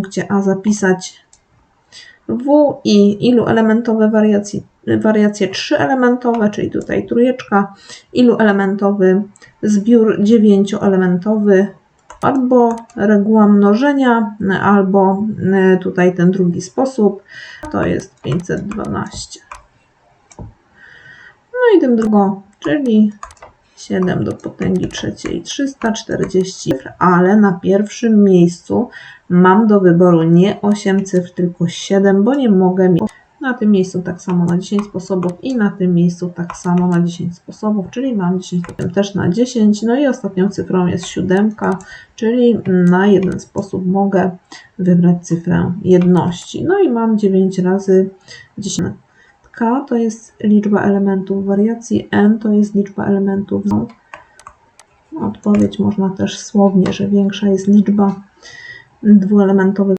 punkcie A zapisać W i ilu elementowe wariacje, wariacje trzyelementowe, czyli tutaj trójeczka, ilu elementowy zbiór dziewięcioelementowy, albo reguła mnożenia, albo e, tutaj ten drugi sposób, to jest 512. No i tym drugą, czyli 7 do potęgi trzeciej 340, ale na pierwszym miejscu mam do wyboru nie 8 cyfr, tylko 7, bo nie mogę mieć na tym miejscu tak samo na 10 sposobów i na tym miejscu tak samo na 10 sposobów, czyli mam 10 też na 10. No i ostatnią cyfrą jest 7, czyli na jeden sposób mogę wybrać cyfrę jedności. No i mam 9 razy 10. K to jest liczba elementów wariacji, N to jest liczba elementów. Odpowiedź można też słownie, że większa jest liczba dwuelementowych